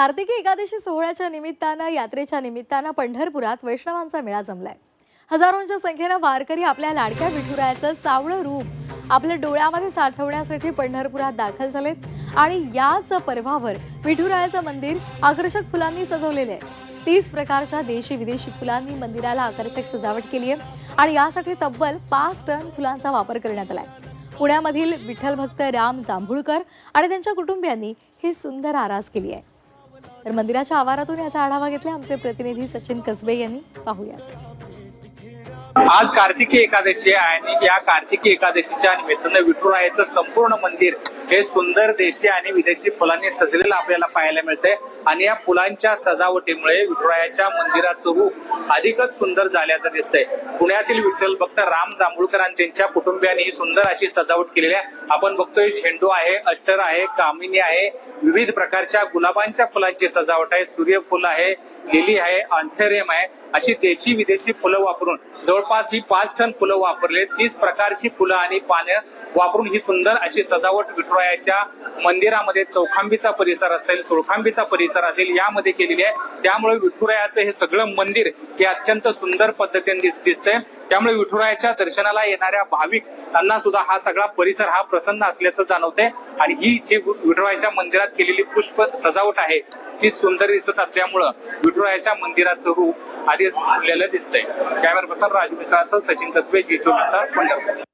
कार्तिकी एकादशी सोहळ्याच्या निमित्तानं यात्रेच्या निमित्तानं पंढरपुरात वैष्णवांचा मेळा जमलाय. हजारोंच्या संख्येनं वारकरी आपल्या लाडक्या विठुरायाचं सावळं रूप आपल्या डोळ्यामध्ये साठवण्यासाठी पंढरपुरात दाखल झालेत आणि याच पर्वावर विठुरायाचं मंदिर आकर्षक फुलांनी सजवलेले आहे. तीस प्रकारच्या देशी विदेशी फुलांनी मंदिराला आकर्षक सजावट केली आहे आणि यासाठी तब्बल पाच टन फुलांचा वापर करण्यात आलाय. पुण्यामधील विठ्ठल भक्त राम जांभुळकर आणि त्यांच्या कुटुंबियांनी ही सुंदर आरास केली आहे. तर मंदिराच्या आवारातून याचा आढावा घेतला आमचे प्रतिनिधी सचिन कसबे यांनी. पाहूयात. आज कार्तिकी एकादशी आहे आणि या कार्तिकी एकादशीच्या निमित्तानं विठुरायाचं संपूर्ण मंदिर हे सुंदर देशी आणि विदेशी फुलांनी सजलेलं आपल्याला पाहायला मिळतंय. आणि या फुलांच्या सजावटीमुळे विठुरायाच्या मंदिराचं रूप अधिकच सुंदर झाल्याचं दिसतंय. पुण्यातील विठ्ठल भक्त राम जांभूळकर आणि त्यांच्या कुटुंबियांनी ही सुंदर अशी सजावट केलेली आहे. आपण बघतोय झेंडू आहे अष्टर आहे कामिनी आहे विविध प्रकारच्या गुलाबांच्या फुलांची सजावट आहे. सूर्यफूल आहे लिली आहे अंथेरियम आहे. अशी देशी विदेशी फुलं वापरून जवळपास ही पाच टन फुलं वापरले तीस प्रकारची फुलं आणि पानं वापरून ही सुंदर अशी सजावट विठुरायाच्या मंदिरामध्ये चौखांबीचा परिसर असेल सुळखांबीचा परिसर असेल यामध्ये केलेली आहे. त्यामुळे विठुरायाचं हे सगळं मंदिर हे अत्यंत सुंदर पद्धतीने दिस दिसतंय. त्यामुळे विठुरायाच्या दर्शनाला येणाऱ्या भाविक त्यांना सुद्धा हा सगळा परिसर हा प्रसन्न असल्याचं जाणवते आणि ही जी विठुरायाच्या मंदिरात केलेली पुष्प सजावट आहे ती सुंदर दिसत असल्यामुळं विठुरायाच्या मंदिराचं रूप आधीच फुललेलं दिसतंय. कॅमेरा पर्सन राज मिसाळसह सचिन कसबे जी चोवीस तास पंढरपूर.